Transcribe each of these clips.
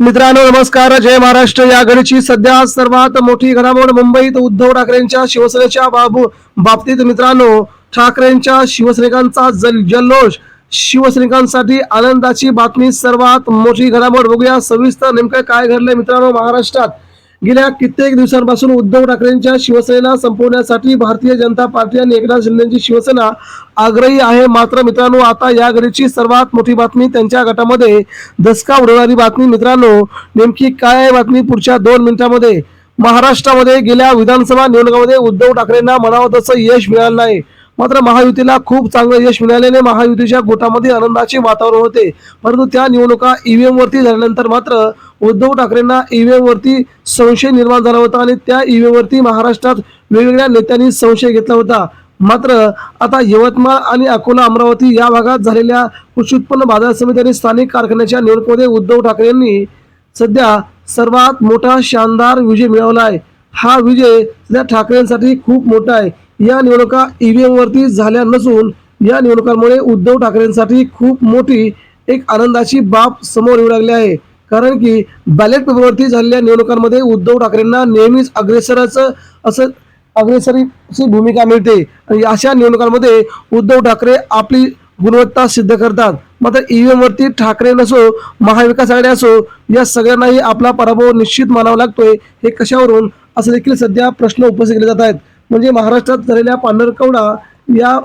मित्रांनो नमस्कार. जय महाराष्ट्र. या घडीची सध्या सर्वात मोठी घडामोड मुंबईत उद्धव ठाकरेंच्या शिवसेनेच्या बाबू बाबतीत मित्रांनो ठाकरेंच्या शिवसैनिकांचा जल जल्लोष शिवसैनिकांसाठी आनंदाची बातमी सर्वात मोठी घडामोड बघूया. सविस्तर नेमकं काय घडलंय मित्रांनो महाराष्ट्रात? गेल्या कित्येक दिवसांपासून उद्धव ठाकरेंच्या शिवसेनेला संपवण्यासाठी भारतीय जनता पार्टी आणि एकनाथ शिंदेची शिवसेना आग्रही आहे. मात्र मित्रांनो आता या घडीची सर्वात मोठी बातमी त्यांच्या गटामध्ये दसका उडवणारी बातमी. मित्रांनो नेमकी काय आहे बातमी पुढच्या दोन मिनिटांमध्ये. महाराष्ट्रामध्ये गेल्या विधानसभा निवडणुकामध्ये उद्धव ठाकरेंना म्हणावं तसं यश मिळालं नाही. मात्र महायुतीला खूप चांगलं यश मिळाल्याने महायुतीच्या गोटामध्ये आनंदाचे वातावरण होते. परंतु त्या निवडणुका ईव्हीएम वरती झाल्यानंतर मात्र उद्धव ठाकरेंना ईव्हीएम वरती संशय निर्माण झाला होता आणि त्या ईव्हीएम वरती महाराष्ट्रात वेगवेगळ्या नेत्यांनी संशय घेतला होता. मात्र आता यवतमाळ आणि अकोला अमरावती या भागात झालेल्या कृषी उत्पन्न बाजार समिती आणि स्थानिक कारखान्याच्या निवडणुकीमध्ये उद्धव ठाकरे यांनी सध्या सर्वात मोठा शानदार विजय मिळवला आहे. हा विजय सध्या ठाकरेंसाठी खूप मोठा आहे. या निवडणुका ईव्हीएम वरती झाल्या नसून या निवडणुकांमुळे उद्धव ठाकरेंसाठी खूप मोठी एक आनंदाची बाब समोर येऊ लागली आहे. कारण की बॅलेट पेपरवरती झालेल्या निवडणुकांमध्ये उद्धव ठाकरेंना नेहमीच अग्रेसराचं असं अग्रेसरीची भूमिका मिळते. आणि अशा निवडणुकांमध्ये उद्धव ठाकरे आपली गुणवत्ता सिद्ध करतात. मात्र ईव्हीएम वरती ठाकरे नसो महाविकास आघाडी असो या सगळ्यांनाही आपला पराभव निश्चित मानावा लागतोय हे कशावरून? असं देखील सध्या प्रश्न उपस्थित केले जात आहेत. म्हणजे महाराष्ट्रात झालेल्या पांढरकवडा या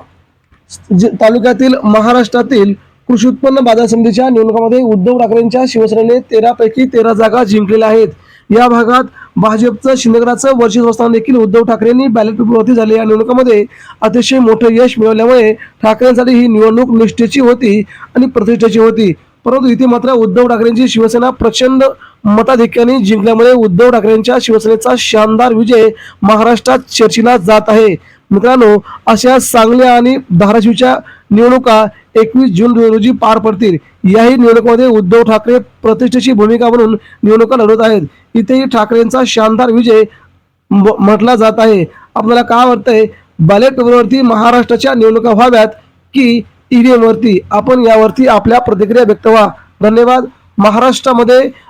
तालुक्यातील महाराष्ट्रातील कृषी उत्पन्न बाजार समितीच्या निवडणुकामध्ये उद्धव ठाकरेंच्या शिवसेनेने तेरापैकी तेरा जागा जिंकलेल्या आहेत. या भागात भाजपचं शिंदेगडाचं वर्चस्व असताना देखील उद्धव ठाकरेंनी बॅलेट पेपरवरती झालेल्या या निवडणुकामध्ये अतिशय मोठं यश मिळवल्यामुळे ठाकरेंसाठी ही निवडणूक निष्ठेची होती आणि प्रतिष्ठेची होती. परंतु इथे मात्र उद्धव ठाकरेंची शिवसेना प्रचंड मताधिक्याने जिंकल्यामुळे उद्धव ठाकरेंच्या शिवसेनेचा शानदार विजय महाराष्ट्रात चर्चिला जात आहे. मित्रांनो अशा सांगल्या आणि धाराशिवच्या निवडणुका एकवीस जून रोजी पार पडतील. याही निवडणुकीमध्ये उद्धव ठाकरे प्रतिष्ठेची भूमिका म्हणून निवडणुका लढवत आहेत. इथेही ठाकरेंचा शानदार विजय म- म्हटला जात आहे. आपल्याला काय वाटतंय? बॅलेट पेपरवरती महाराष्ट्राच्या निवडणुका व्हाव्यात की ईव्हीएम वरती आपण यावरती आपल्या प्रतिक्रिया व्यक्त व्हा. धन्यवाद. महाराष्ट्रामध्ये